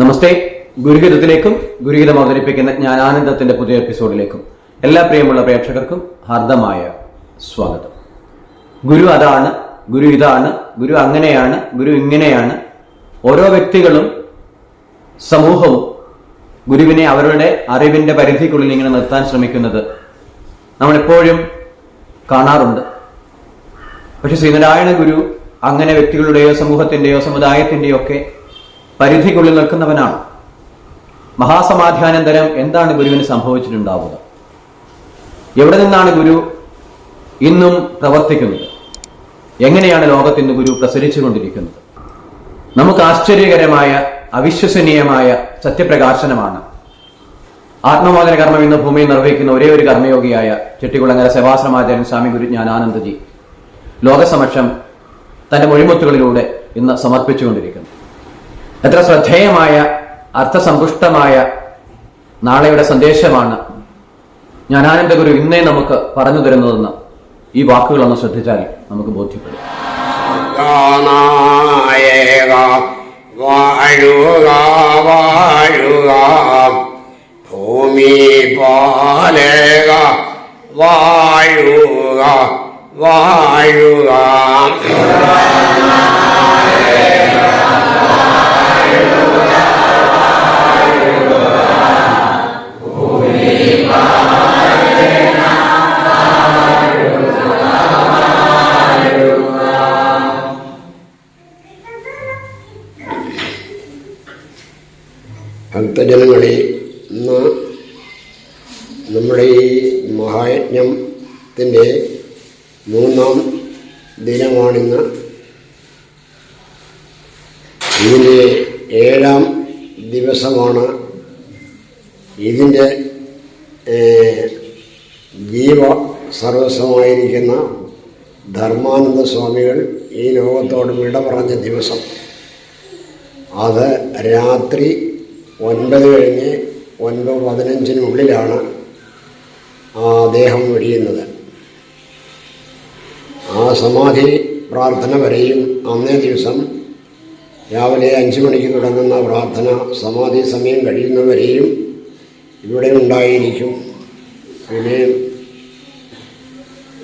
നമസ്തേ. ഗുരുഗീതത്തിലേക്കും ഗുരുഗീതം അവതരിപ്പിക്കുന്ന ജ്ഞാനാനന്ദത്തിന്റെ പുതിയ എപ്പിസോഡിലേക്കും എല്ലാ പ്രിയമുള്ള പ്രേക്ഷകർക്കും ഹാർദമായ സ്വാഗതം. ഗുരു അതാണ് ഗുരു ഇതാണ് ഗുരു അങ്ങനെയാണ് ഗുരു ഇങ്ങനെയാണ്. ഓരോ വ്യക്തികളും സമൂഹവും ഗുരുവിനെ അവരുടെ അറിവിന്റെ പരിധിക്കുള്ളിൽ ഇങ്ങനെ നിർത്താൻ ശ്രമിക്കുന്നത് നമ്മളെപ്പോഴും കാണാറുണ്ട്. പക്ഷെ ശ്രീനാരായണ ഗുരു അങ്ങനെ വ്യക്തികളുടെയോ സമൂഹത്തിന്റെയോ സമുദായത്തിന്റെയോ ഒക്കെ പരിധിക്കുള്ളിൽ നിൽക്കുന്നവനാണ്. മഹാസമാധ്യാനന്തരം എന്താണ് ഗുരുവിന് സംഭവിച്ചിട്ടുണ്ടാവുക? എവിടെ നിന്നാണ് ഗുരു ഇന്നും പ്രവർത്തിക്കുന്നത്? എങ്ങനെയാണ് ലോകത്തിന് ഗുരു പ്രസരിച്ചുകൊണ്ടിരിക്കുന്നത്? നമുക്ക് ആശ്ചര്യകരമായ അവിശ്വസനീയമായ സത്യപ്രകാശനമാണ്. ആത്മമോചന കർമ്മം ഇന്ന് ഭൂമിയിൽ നിർവഹിക്കുന്ന ഒരേ ഒരു കർമ്മയോഗിയായ ചെട്ടികുളങ്ങര സേവാശ്രമാചാര്യൻ സ്വാമി ഗുരു ജ്ഞാനാനന്ദജി ലോകസമക്ഷം തന്റെ മൊഴിമുത്തുകളിലൂടെ ഇന്ന് സമർപ്പിച്ചുകൊണ്ടിരിക്കുന്നു. എത്ര ശ്രദ്ധേയമായ അർത്ഥസമ്പുഷ്ടമായ നാളെയുടെ സന്ദേശമാണ് ജ്ഞാനാനന്ദ ഗുരു ഇന്നേ നമുക്ക് പറഞ്ഞു തരുന്നതെന്ന് ഈ വാക്കുകളൊന്ന് ശ്രദ്ധിച്ചാൽ നമുക്ക് ബോധ്യപ്പെടും. വാഴുക വാഴുക ഭൂമി പാലക വാഴുക വാഴുക. ഭക്തജനങ്ങളെ ഇന്ന് നമ്മുടെ ഈ മഹായജ്ഞത്തിന്റെ മൂന്നാം ദിനമാണിന്ന്. ഇതിന്റെ ഏഴാം ദിവസമാണ് ഇതിന്റെ ജീവ സർവസ്വമായിരിക്കുന്ന ധർമാനന്ദ സ്വാമികൾ ഈ ലോകത്തോട് വിട പറഞ്ഞ ദിവസം. അത് രാത്രി ഒൻപത് കഴിഞ്ഞ് ഒൻപത് പതിനഞ്ചിനുള്ളിലാണ് ആ ദേഹം വെടിയുന്നത്. ആ സമാധി പ്രാർത്ഥന വരെയും അന്നേ ദിവസം രാവിലെ അഞ്ച് മണിക്ക് തുടങ്ങുന്ന പ്രാർത്ഥന സമാധി സമയം കഴിയുന്നവരെയും ഇവിടെ ഉണ്ടായിരിക്കും. പിന്നെ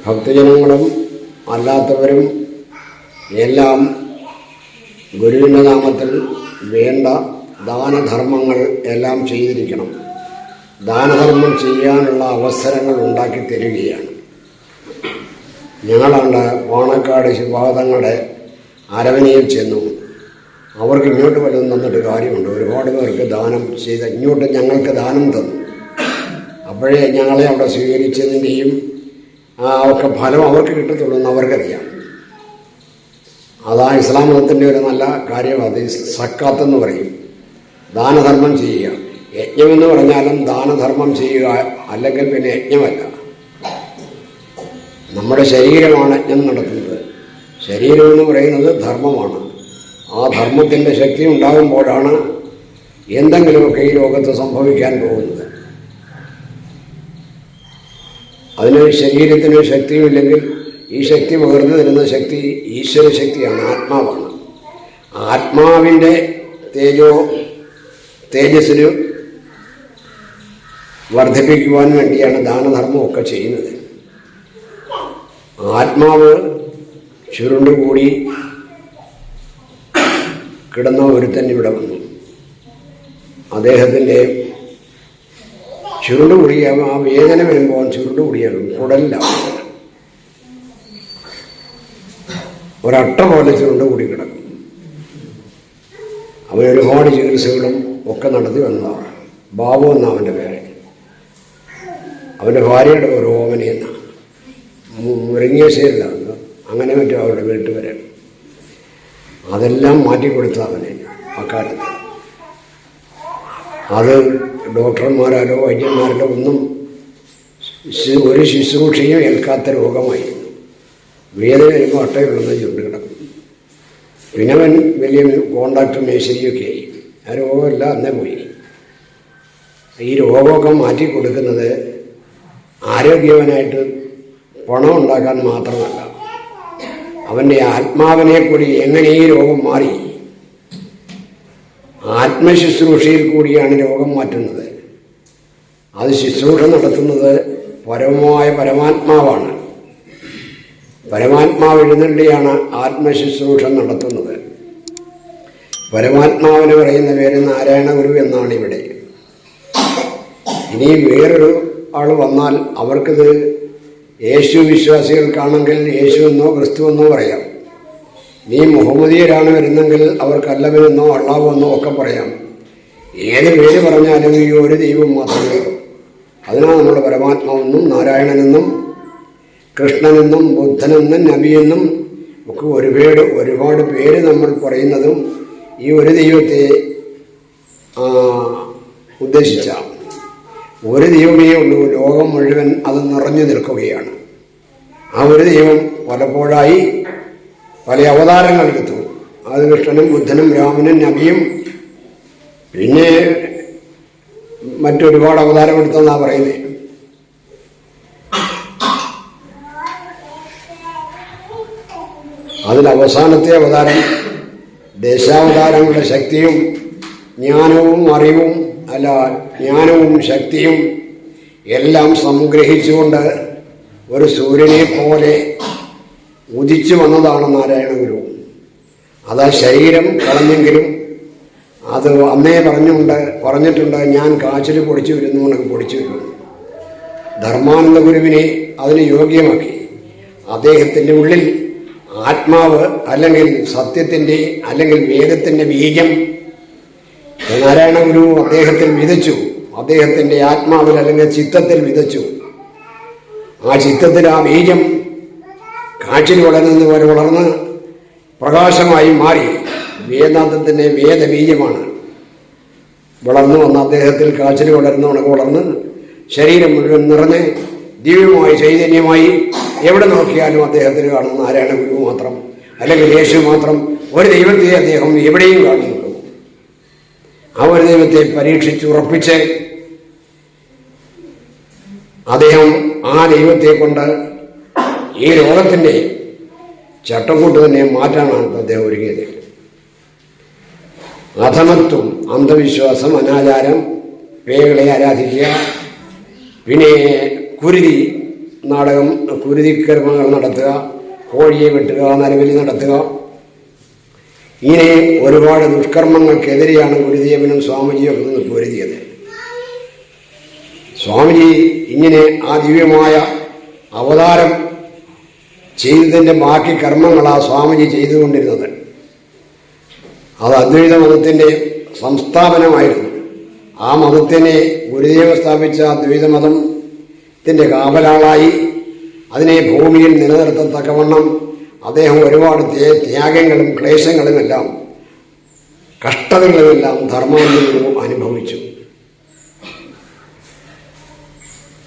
ഭക്തജനങ്ങളും അല്ലാത്തവരും എല്ലാം ഗുരുവിന്റെ നാമത്തിൽ വേണ്ട ദാനധർമ്മങ്ങൾ എല്ലാം ചെയ്തിരിക്കണം. ദാനധർമ്മം ചെയ്യാനുള്ള അവസരങ്ങൾ ഉണ്ടാക്കി തരികയാണ്. ഞങ്ങളാണ് പാണക്കാട് ശിവാദങ്ങളുടെ അരവനയിൽ ചെന്നു. അവർക്ക് ഇങ്ങോട്ട് വല്ലതും തന്നിട്ട് കാര്യമുണ്ട്. ഒരുപാട് പേർക്ക് ദാനം ചെയ്ത് ഇങ്ങോട്ട് ഞങ്ങൾക്ക് ദാനം തന്നു. അപ്പോഴേ ഞങ്ങളെ അവിടെ സ്വീകരിച്ചതിന്റെയും ഒക്കെ ഫലം അവർക്ക് കിട്ടത്തുള്ളൂ എന്ന് അവർക്കറിയാം. അതാ ഇസ്ലാം മതത്തിന്റെ ഒരു നല്ല കാര്യം അത് സക്കാത്ത് എന്ന് പറയും. ദാനധർമ്മം ചെയ്യുക. യജ്ഞമെന്ന് പറഞ്ഞാലും ദാനധർമ്മം ചെയ്യുക അല്ലെങ്കിൽ പിന്നെ യജ്ഞമല്ല. നമ്മുടെ ശരീരമാണ് യജ്ഞം നടത്തുന്നത്. ശരീരം എന്ന് പറയുന്നത് ധർമ്മമാണ്. ആ ധർമ്മത്തിന്റെ ശക്തി ഉണ്ടാകുമ്പോഴാണ് എന്തെങ്കിലുമൊക്കെ ഈ ലോകത്ത് സംഭവിക്കാൻ പോകുന്നത്. അതിന് ശരീരത്തിന് ശക്തിയുമില്ലെങ്കിൽ ഈ ശക്തി പകർന്നു തരുന്ന ശക്തി ഈശ്വര ശക്തിയാണ് ആത്മാവാണ്. ആത്മാവിന്റെ തേജോ തേജസ്സിന് വർദ്ധിപ്പിക്കുവാൻ വേണ്ടിയാണ് ദാനധർമ്മമൊക്കെ ചെയ്യുന്നത്. ആത്മാവ് ചുരുണ്ടുകൂടി കിടന്ന ഒരുത്തൻ ഇവിടെ വന്നു. അദ്ദേഹത്തിന്റെ ചുരുണ്ടുകൂടി ആ വേദന വരുമ്പോൾ ചുരുണ്ടുകൂടിയാണ് കുടലിലാണ് ഒരട്ട പോലെ ചുരുണ്ടുകൂടി കിടക്കും. അവരൊരുപാട് ചികിത്സകളും ഒക്കെ നടത്തി വന്നതാണ് ബാബു എന്ന അവന്റെ പേര്. അവന്റെ ഭാര്യയുടെ ഒരു ഓമനി എന്നാണ് മുരങ്ങിയശ്ശേരിലാണ് അങ്ങനെ മറ്റും അവരുടെ വീട്ടിൽ വരെ അതെല്ലാം മാറ്റിക്കൊടുത്ത അവനെ അക്കാലത്ത് അത് ഡോക്ടർമാരാലോ വൈദ്യന്മാരോ ഒന്നും ഒരു ശുശ്രൂഷയും ഏൽക്കാത്ത രോഗമായിരുന്നു. വേദന വരുമ്പോൾ അട്ടയുള്ളത് ചുരുണ്ട് കിടക്കും. പിന്നെ അവൻ വലിയ കോണ്ടാക്ട് മേശരിയൊക്കെ ആ രോഗമെല്ലാം അന്നേ പോയി. ഈ രോഗമൊക്കെ മാറ്റി കൊടുക്കുന്നത് ആരോഗ്യവനായിട്ട് പണം ഉണ്ടാക്കാൻ മാത്രമല്ല അവന്റെ ആത്മാവിനെ കൂടി എങ്ങനെ ഈ രോഗം മാറി ആത്മശുശ്രൂഷയിൽ കൂടിയാണ് രോഗം മാറ്റുന്നത്. അത് ശുശ്രൂഷ നടത്തുന്നത് പരമമായ പരമാത്മാവാണ്. പരമാത്മാവ് എഴുന്നള്ളിയാണ് ആത്മശുശ്രൂഷ നടത്തുന്നത്. പരമാത്മാവിന് പറയുന്ന പേര് നാരായണ ഗുരു എന്നാണ് ഇവിടെ ഇനി വേറൊരു ആൾ വന്നാൽ അവർക്കിത് യേശു വിശ്വാസികൾക്കാണെങ്കിൽ യേശു എന്നോ ക്രിസ്തു എന്നോ പറയാം. നീ മുഹമ്മദീയരാണ് വരുന്നെങ്കിൽ അവർക്ക് അല്ലവനെന്നോ എന്നോ ഒക്കെ പറയാം. ഏത് പേര് പറഞ്ഞാലും ഈ ഒരു ദൈവം മാത്രമേ അതിനാണ് നമ്മൾ പരമാത്മാവെന്നും നാരായണനെന്നും കൃഷ്ണനെന്നും ബുദ്ധനെന്നും നബിയെന്നും ഒക്കെ ഒരുപാട് ഒരുപാട് പേര് നമ്മൾ പറയുന്നതും ഈ ഒരു ദൈവത്തെ ഉദ്ദേശിച്ച ഒരു ദൈവമേ ഉള്ളൂ. ലോകം മുഴുവൻ അത് നിറഞ്ഞു നിൽക്കുകയാണ്. ആ ഒരു ദൈവം പലപ്പോഴായി പല അവതാരങ്ങൾ എടുത്തു. അത് കൃഷ്ണനും ബുദ്ധനും രാമനും നബിയും. പിന്നെ മറ്റൊരുപാട് അവതാരം എടുത്തെന്നാണ് പറയുന്നത് അതിൽ അവസാനത്തെ അവതാരം ദേശാവതാരങ്ങളുടെ ശക്തിയും ജ്ഞാനവും അറിവും അല്ല ജ്ഞാനവും ശക്തിയും എല്ലാം സംഗ്രഹിച്ചുകൊണ്ട് ഒരു സൂര്യനെ പോലെ ഉദിച്ചു വന്നതാണ് നാരായണ ഗുരു. അത് ശരീരം കളഞ്ഞെങ്കിലും അത് അന്നേ പറഞ്ഞുകൊണ്ട് പറഞ്ഞിട്ടുണ്ട് ഞാൻ കാച്ചിൽ പൊടിച്ചു വരുന്നു എന്നൊക്കെ പൊടിച്ചു വരുന്നു. ധർമാനന്ദ ഗുരുവിനെ അതിന് യോഗ്യമാക്കി. അദ്ദേഹത്തിന്റെ ഉള്ളിൽ ആത്മാവ് അല്ലെങ്കിൽ സത്യത്തിന്റെ അല്ലെങ്കിൽ വേദത്തിന്റെ ബീജം നാരായണ ഗുരു അദ്ദേഹത്തിൽ വിതച്ചു അദ്ദേഹത്തിന്റെ ആത്മാവിൽ അല്ലെങ്കിൽ ചിത്തത്തിൽ വിതച്ചു ആ ചിത്തത്തിൽ ആ ബീജം കാറ്റിൽ വളരുന്നത് പോലെ വളർന്ന് പ്രകാശമായി മാറി. വേദാന്തത്തിന്റെ വേദബീജമാണ് വളർന്നു വന്ന അദ്ദേഹത്തിൽ കാച്ചിൽ വളർന്നു ഉണക്ക് വളർന്ന് ശരീരം മുഴുവൻ നിറഞ്ഞ് ദിവ്യമായി ചൈതന്യമായി എവിടെ നോക്കിയാലും അദ്ദേഹത്തിന് കാണുന്ന നാരായണ ഗുരു മാത്രം അല്ലെങ്കിൽ യേശു മാത്രം ഒരു ദൈവത്തെ അദ്ദേഹം എവിടെയും കാണുന്നുള്ളൂ. ആ ഒരു ദൈവത്തെ പരീക്ഷിച്ചുറപ്പിച്ച് അദ്ദേഹം ആ ദൈവത്തെ കൊണ്ട് ഈ ലോകത്തിന്റെ ചട്ടക്കൂട്ട് തന്നെ മാറ്റാനാണ് അദ്ദേഹം ഒരുങ്ങിയത്. അധമത്വം അന്ധവിശ്വാസം അനാചാരം പേകളെ ആരാധിക്കുക പിന്നെ കുരുതി നാടകം കുരുതി കർമ്മങ്ങൾ നടത്തുക കോഴിയെ വെട്ടുക നരബലി നടത്തുക. ഇങ്ങനെ ഒരുപാട് ദുഷ്കർമ്മങ്ങൾക്കെതിരെയാണ് ഗുരുദേവനും സ്വാമിജിയും ഒക്കെ നിന്ന് പൊരുതിയത്. സ്വാമിജി ഇങ്ങനെ ആ ദിവ്യമായ അവതാരം ചെയ്തതിന്റെ ബാക്കി കർമ്മങ്ങളാ സ്വാമിജി ചെയ്തുകൊണ്ടിരുന്നത്. അത് അദ്വൈത മതത്തിന്റെ സംസ്ഥാപനമായിരുന്നു. ആ മതത്തിനെ ഗുരുദേവ സ്ഥാപിച്ച അദ്വൈത മതത്തിന്റെ കാവലാളായി. അതിനെ ഭൂമിയിൽ നിലനിർത്തത്തക്കവണ്ണം അദ്ദേഹം ഒരുപാട് ത്യാ- ത്യാഗങ്ങളും ക്ലേശങ്ങളുമെല്ലാം കഷ്ടതകളുമെല്ലാം ധർമാന്തരവും അനുഭവിച്ചു.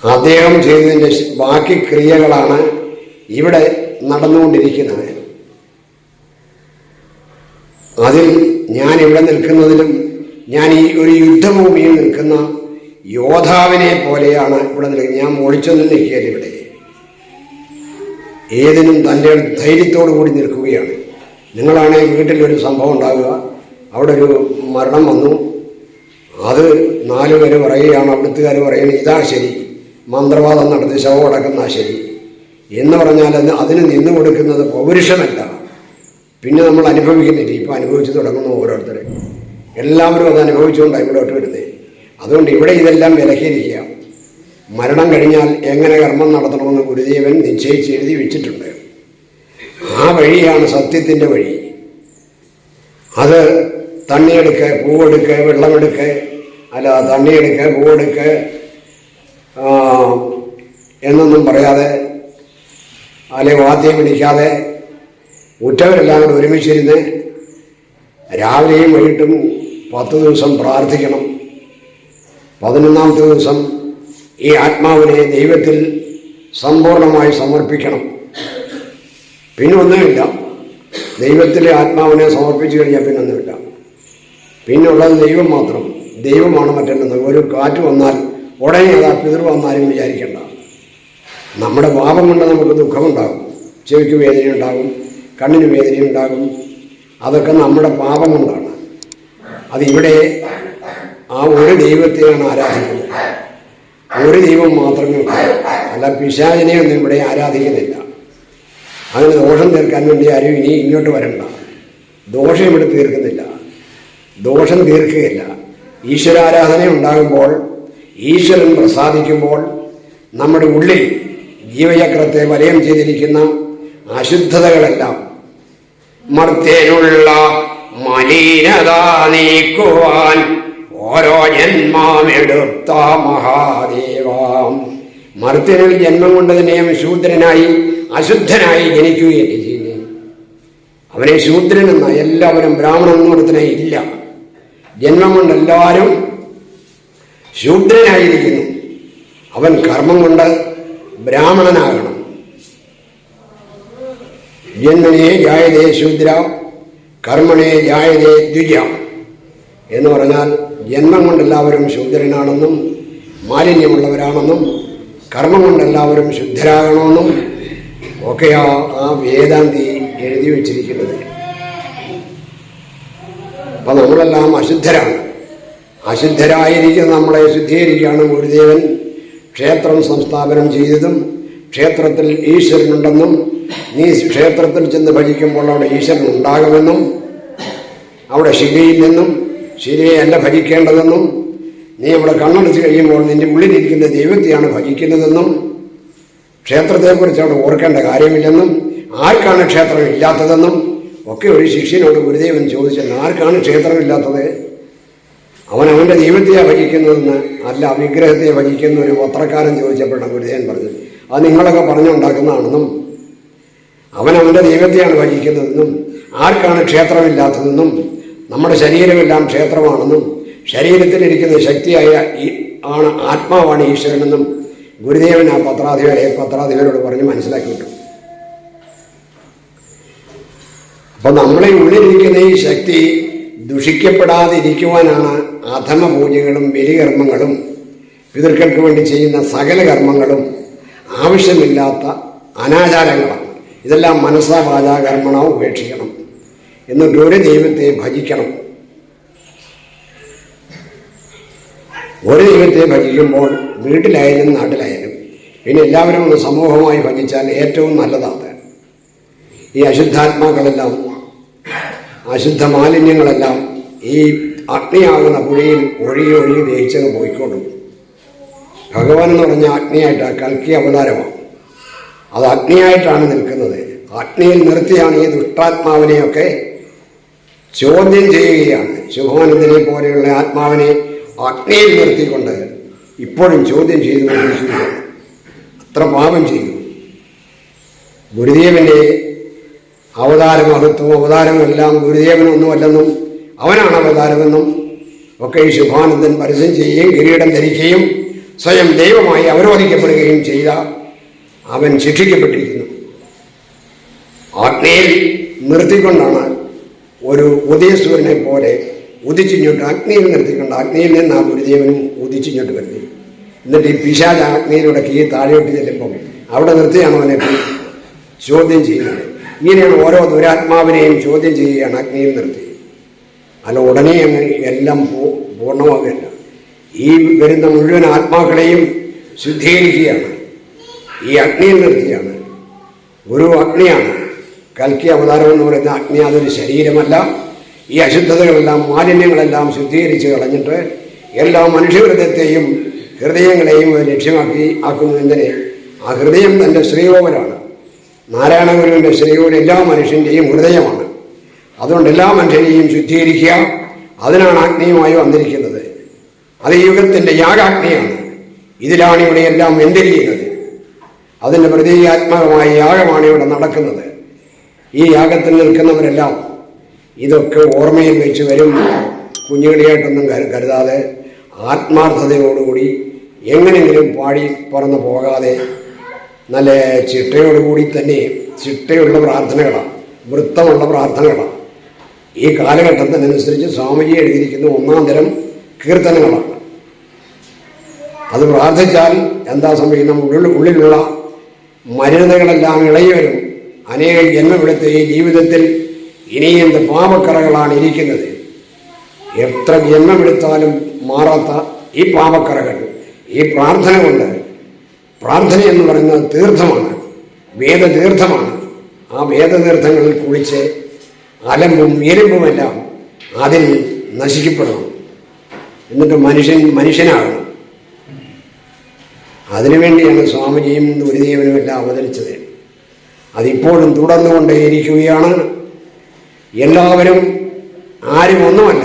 അദ്ദേഹം ചെയ്തതിന്റെ ബാക്കി ക്രിയകളാണ് ഇവിടെ നടന്നുകൊണ്ടിരിക്കുന്നത്. അതിൽ ഞാൻ ഇവിടെ നിൽക്കുന്നതിലും ഞാൻ ഈ ഒരു യുദ്ധഭൂമിയിൽ നിൽക്കുന്ന യോദ്ധാവിനെ പോലെയാണ് ഇവിടെ നിൽക്കുന്നത് ഞാൻ ഓടിച്ചൊന്നും നിൽക്കുകയല്ല ഇവിടെ. ഏതിനും തന്റെ ധൈര്യത്തോടു കൂടി നിൽക്കുകയാണ്. നിങ്ങളാണെങ്കിൽ വീട്ടിലൊരു സംഭവം ഉണ്ടാകുക അവിടെ ഒരു മരണം വന്നു. അത് നാലു പേര് പറയുകയാണ് അവിടുത്തുകാർ പറയുന്നത് ഇതാ ശരി. മന്ത്രവാദം നടത്തി ശവം അടക്കുന്ന ശരി. എന്ന് പറഞ്ഞാൽ അത് അതിന് നിന്നു കൊടുക്കുന്നത് പൗരുഷമല്ല. പിന്നെ നമ്മൾ അനുഭവിക്കുന്നില്ല? ഇപ്പം അനുഭവിച്ചു തുടങ്ങുന്നു ഓരോരുത്തർ എല്ലാവരും അത് അനുഭവിച്ചുകൊണ്ടാണ് ഇവിടോട്ട് വരുന്നത്. അതുകൊണ്ട് ഇവിടെ ഇതെല്ലാം വിലക്കിയിരിക്കുക. മരണം കഴിഞ്ഞാൽ എങ്ങനെ കർമ്മം നടത്തണമെന്ന് ഗുരുദേവൻ നിശ്ചയിച്ച് എഴുതി വെച്ചിട്ടുണ്ട്. ആ വഴിയാണ് സത്യത്തിന്റെ വഴി. അത് തണ്ണിയെടുക്ക് പൂവെടുക്ക് വെള്ളമെടുക്ക് അല്ല തണ്ണിയെടുക്ക് പൂവെടുക്ക് എന്നൊന്നും പറയാതെ അല്ലെ വാദ്യം പിടിക്കാതെ ഉറ്റവരെല്ലാം കൂടെ ഒരുമിച്ചിരുന്ന് രാവിലെയും വൈകിട്ടും പത്ത് ദിവസം പ്രാർത്ഥിക്കണം. പതിനൊന്നാമത്തെ ദിവസം ഈ ആത്മാവിനെ ദൈവത്തിൽ സമ്പൂർണമായി സമർപ്പിക്കണം. പിന്നെ ഒന്നുമില്ല. ദൈവത്തിലെ ആത്മാവിനെ സമർപ്പിച്ചു കഴിഞ്ഞാൽ പിന്നെ ഒന്നുമില്ല. പിന്നെ ഉള്ളത് ദൈവം മാത്രം. ദൈവമാണ് മറ്റേണ്ടത് ഒരു കാറ്റ് വന്നാൽ ഉടനെ അതാ പിതൃ വന്നാലും വിചാരിക്കേണ്ട. നമ്മുടെ പാപം കൊണ്ട് നമുക്ക് ദുഃഖമുണ്ടാകും. ചെവിക്ക് വേദനയുണ്ടാകും കണ്ണിന് വേദനയുണ്ടാകും അതൊക്കെ നമ്മുടെ പാപം കൊണ്ടാണ്. അതിവിടെ ആ ഒരു ദൈവത്തെയാണ് ആരാധിക്കുന്നത്. ഒരു ദൈവം മാത്രമേ ഉള്ളൂ. അല്ല പിശാചിനെ ഒന്നും ഇവിടെ ആരാധിക്കുന്നില്ല. അങ്ങനെ ദോഷം തീർക്കാൻ വേണ്ടി ആരും ഇനി ഇങ്ങോട്ട് വരണ്ട. ദോഷം ഇവിടെ തീർക്കുന്നില്ല. ദോഷം തീർക്കുകയില്ല. ഈശ്വരാരാധന ഉണ്ടാകുമ്പോൾ ഈശ്വരൻ പ്രസാദിക്കുമ്പോൾ നമ്മുടെ ഉള്ളിൽ ജീവചക്രത്തെ വലയം ചെയ്തിരിക്കുന്ന അശുദ്ധതകളെല്ലാം മർത്തേനുള്ള മലീനത നീക്കുവാൻ ഓരോ ജന്മമെടുത്ത മഹാദേവാം. മർത്യനിൽ ജന്മം കൊണ്ട് തന്നെയും ശൂദ്രനായി അശുദ്ധനായി ജനിക്കുകയല്ലേ ചെയ്യുന്നത് അവനെ ശൂദ്രനെന്ന എല്ലാവരും ബ്രാഹ്മണൻ ഒരുത്തനെ ഇല്ല. ജന്മം കൊണ്ട് എല്ലാവരും ശൂദ്രനായിരിക്കുന്നു. അവൻ കർമ്മം കൊണ്ട് ബ്രാഹ്മണനാകണം. ജന്മനെ ജായതേ ശൂദ്ര കർമ്മണേ ജായതേ ദ്വിജ എന്ന് പറഞ്ഞാൽ ജന്മം കൊണ്ട് എല്ലാവരും ശൂദ്രനാണെന്നും മാലിന്യമുള്ളവരാണെന്നും കർമ്മം കൊണ്ട് എല്ലാവരും ശുദ്ധരാകണമെന്നും ഒക്കെയാ ആ വേദാന്തി എഴുതി വച്ചിരിക്കുന്നത്. അപ്പൊ നമ്മളെല്ലാം അശുദ്ധരാണ്. അശുദ്ധരായിരിക്കുന്ന നമ്മളെ ശുദ്ധീകരിക്കുകയാണ് ഗുരുദേവൻ. ക്ഷേത്രം സംസ്ഥാപനം ചെയ്തതും ക്ഷേത്രത്തിൽ ഈശ്വരനുണ്ടെന്നും നീ ക്ഷേത്രത്തിൽ ചെന്ന് ഭജിക്കുമ്പോൾ അവിടെ ഈശ്വരൻ ഉണ്ടാകുമെന്നും അവിടെ ശിലയിൽ നിന്നും ശിലയെ അല്ല ഭജിക്കേണ്ടതെന്നും നീ ഇവിടെ കണ്ണടച്ച് കഴിയുമ്പോൾ നിന്റെ ഉള്ളിലിരിക്കുന്ന ദൈവത്തെയാണ് ഭജിക്കുന്നതെന്നും ക്ഷേത്രത്തെക്കുറിച്ച് ഓർക്കേണ്ട കാര്യമില്ലെന്നും ആർക്കാണ് ക്ഷേത്രം ഇല്ലാത്തതെന്നും ഒക്കെ ഒരു ശിഷ്യനോട് ഗുരുദേവൻ ചോദിച്ചെന്ന് ആർക്കാണ് ക്ഷേത്രമില്ലാത്തത് അവൻ അവന്റെ ദൈവത്തെയാണ് ഭജിക്കുന്നതെന്ന് അല്ല വിഗ്രഹത്തെ ഭജിക്കുന്ന ഒരു പത്രക്കാരൻ ചോദിച്ചപ്പോഴാണ് ഗുരുദേവൻ പറഞ്ഞത്. അത് നിങ്ങളൊക്കെ പറഞ്ഞുണ്ടാക്കുന്നതാണെന്നും അവൻ അവന്റെ ദൈവത്തെയാണ് ഭജിക്കുന്നതെന്നും ആർക്കാണ് ക്ഷേത്രമില്ലാത്തതെന്നും നമ്മുടെ ശരീരമെല്ലാം ക്ഷേത്രമാണെന്നും ശരീരത്തിലിരിക്കുന്ന ശക്തിയായ ഈ ആണ് ആത്മാവാണ് ഈശ്വരനെന്നും ഗുരുദേവൻ ആ പത്രാധിപരെ പത്രാധിപരോട് പറഞ്ഞ് മനസ്സിലാക്കി വിട്ടു. അപ്പം നമ്മളെ ഉള്ളിലിരിക്കുന്ന ഈ ശക്തി ദുഷിക്കപ്പെടാതിരിക്കുവാനാണ് അധമ പൂജകളും ബലികർമ്മങ്ങളും പിതൃക്കൾക്ക് വേണ്ടി ചെയ്യുന്ന സകല കർമ്മങ്ങളും ആവശ്യമില്ലാത്ത അനാചാരങ്ങളാണ്. ഇതെല്ലാം മനസ്സാ വാചാകർമ്മണോ ഉപേക്ഷിക്കണം. എന്നിട്ട് ഒരു ദൈവത്തെ ഭജിക്കണം. ഒരു ദൈവത്തെ ഭജിക്കുമ്പോൾ വീട്ടിലായാലും നാട്ടിലായാലും ഇനി എല്ലാവരും ഒന്ന് സമൂഹമായി ഭജിച്ചാൽ ഏറ്റവും നല്ലതാണ്. ഈ അശുദ്ധാത്മാക്കളെല്ലാം അശുദ്ധ മാലിന്യങ്ങളെല്ലാം ഈ അഗ്നിയാകുന്ന പുഴയിൽ ഒഴുകി ഒഴുകി ദേഹിച്ചങ്ങ് പോയിക്കൊള്ളും. ഭഗവാൻ എന്ന് പറഞ്ഞ അഗ്നിയായിട്ടാണ് കൽക്കി അവതാരമാണ്. അത് അഗ്നിയായിട്ടാണ് നിൽക്കുന്നത്. അഗ്നിയിൽ നിർത്തിയാണ് ഈ ദുഷ്ടാത്മാവിനെയൊക്കെ ചോദ്യം ചെയ്യുകയാണ്. ശുഭമാനന്ദനെ പോലെയുള്ള ആത്മാവിനെ അഗ്നിയിൽ നിർത്തിക്കൊണ്ട് ഇപ്പോഴും ചോദ്യം ചെയ്തുകൊണ്ടിരിക്കുകയാണ് അത്ര പാപം ചെയ്തു. ഗുരുദേവന്റെ അവതാര മഹത്വം അവതാരമെല്ലാം ഗുരുദേവനൊന്നുമല്ലെന്നും അവനാണ് അവതാരമെന്നും ഒക്കെ ഈ ശുഭാനന്ദൻ പരസ്യം ചെയ്യുകയും കിരീടം ധരിക്കുകയും സ്വയം ദൈവമായി അവരോധിക്കപ്പെടുകയും ചെയ്ത അവൻ ശിക്ഷിക്കപ്പെട്ടിരിക്കുന്നു. ആജ്ഞയിൽ നിർത്തിക്കൊണ്ടാണ് ഒരു ഉദയസൂര്യനെ പോലെ ഉദിച്ചിഞ്ഞോട്ട് അഗ്നിയിൽ നിർത്തിക്കൊണ്ട് അഗ്നിയിൽ നിന്ന് ആ ഗുരുദേവനും ഉദിച്ചിഞ്ഞോട്ട് വരുന്നത് എന്നിട്ട് ഈ പിശാച അഗ്നിയിലൂടെ കീ താഴെയോട്ട് ചെല്ലുമ്പോൾ അവിടെ നിർത്തിയാണ് അവനെ ചോദ്യം ചെയ്യുന്നത്. ഇങ്ങനെയാണ് ഓരോ ദുരാത്മാവിനെയും ചോദ്യം ചെയ്യുകയാണ് അഗ്നിയിൽ നിർത്തി. അല്ല ഉടനെ അങ്ങ് എല്ലാം പൂർണമാകുകയല്ല ഈ വരുന്ന മുഴുവൻ ആത്മാക്കളെയും ശുദ്ധീകരിക്കുകയാണ്. ഈ അഗ്നിയിൽ നിർത്തിയാണ്. ഗുരു അഗ്നിയാണ്. കൽക്കി അവതാരം എന്ന് പറയുന്ന അഗ്നി അതൊരു ശരീരമല്ല. ഈ അശുദ്ധതകളെല്ലാം മാലിന്യങ്ങളെല്ലാം ശുദ്ധീകരിച്ച് കളഞ്ഞിട്ട് എല്ലാ മനുഷ്യഹൃദയത്തെയും ഹൃദയങ്ങളെയും ലക്ഷ്യമാക്കി ആക്കുന്നു എന്തിനെ? ആ ഹൃദയം തന്റെ ശ്രീകോവിലാണ് നാരായണ ഗുരുവിന്റെ ശ്രീകോവിൽ എല്ലാ മനുഷ്യന്റെയും ഹൃദയമാണ്. അതുകൊണ്ട് എല്ലാ മനുഷ്യരെയും ശുദ്ധീകരിക്കുക. അതിനാണ് അഗ്നിയുമായി വന്നിരിക്കുന്നത്. അത് യുഗത്തിന്റെ യാഗാഗ്നിയാണ്. ഇതിലാണ് ഇവിടെ എല്ലാം വെന്തിരിക്കുന്നത് അതിന്റെ പ്രതീകാത്മകമായ യാഗമാണ് ഇവിടെ നടക്കുന്നത്. ഈ യാഗത്തിൽ നിൽക്കുന്നവരെല്ലാം ഇതൊക്കെ ഓർമ്മയിൽ വെച്ച് വരും. കുഞ്ഞുകളിയായിട്ടൊന്നും കരു- കരുതാതെ ആത്മാർത്ഥതയോടുകൂടി എങ്ങനെയെങ്കിലും പാടി പറന്ന് പോകാതെ നല്ല ചിട്ടയോടുകൂടി തന്നെ ചിട്ടയുള്ള പ്രാർത്ഥനകളാണ് വൃത്തമുള്ള പ്രാർത്ഥനകളാണ് ഈ കാലഘട്ടത്തിനനുസരിച്ച് സ്വാമിജി എഴുതിയിരിക്കുന്ന ഒന്നാം തരം കീർത്തനങ്ങളാണ് അത് പ്രാർത്ഥിച്ചാൽ എന്താ സംഭവിക്കുന്നത്? ഉള്ളിൽ ഉള്ളിലുള്ള മരുന്നുകളെല്ലാം ഇളകി വരും. അനേക ജന്മമെടുത്ത ഈ ജീവിതത്തിൽ ഇനിയും എന്ത് പാപക്കറകളാണ് ഇരിക്കുന്നത്? എത്ര ജന്മമെടുത്താലും മാറാത്ത ഈ പാപക്കറകൾ ഈ പ്രാർത്ഥന കൊണ്ട് പ്രാർത്ഥന എന്ന് പറയുന്നത് തീർത്ഥമാണ് വേദതീർത്ഥമാണ്. ആ വേദതീർത്ഥങ്ങളിൽ കുളിച്ച് അലമ്പും എലുമ്പുമെല്ലാം അതിൽ നശിക്കപ്പെടണം. എന്നിട്ട് മനുഷ്യൻ മനുഷ്യനാകണം. അതിനുവേണ്ടിയാണ് സ്വാമിജിയും ഗുരുദേവനും എല്ലാം അവതരിച്ചത്. അതിപ്പോഴും തുടർന്നുകൊണ്ടേയിരിക്കുകയാണ്. എല്ലാവരും ആരും ഒന്നുമല്ല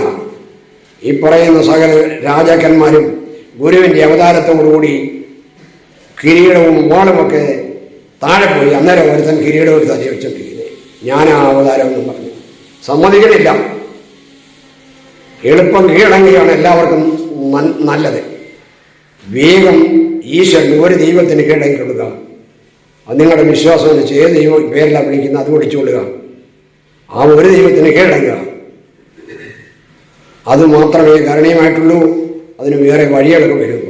ഈ പറയുന്ന സകല രാജാക്കന്മാരും ഗുരുവിന്റെ അവതാരത്തോടുകൂടി കിരീടവും വാളുമൊക്കെ താഴെ പോയി. അന്നേരം ഒരുത്തൻ കിരീടവും തലയിൽ വെച്ചോണ്ടിരിക്കുന്നത് ഞാൻ ആ അവതാരം എന്ന് പറഞ്ഞു. സമ്മതിക്കണില്ല. എളുപ്പം കീഴടങ്ങുകയാണ് എല്ലാവർക്കും നല്ലത്. വേഗം ഈശ്വരൻ ഒരു ദൈവത്തിന് കീഴടങ്ങി കൊടുക്കുക അത് നിങ്ങളുടെ വിശ്വാസം വെച്ച് ഏത് ദൈവം പേരിലാണ് വിളിക്കുന്നത് അത് വിളിച്ചുകൊള്ളുക ആ ഒരു ദൈവത്തിന് കീഴടങ്ങുക അത് മാത്രമേ കരണീയമായിട്ടുള്ളൂ. അതിന് വേറെ വഴികളൊക്കെ വരും.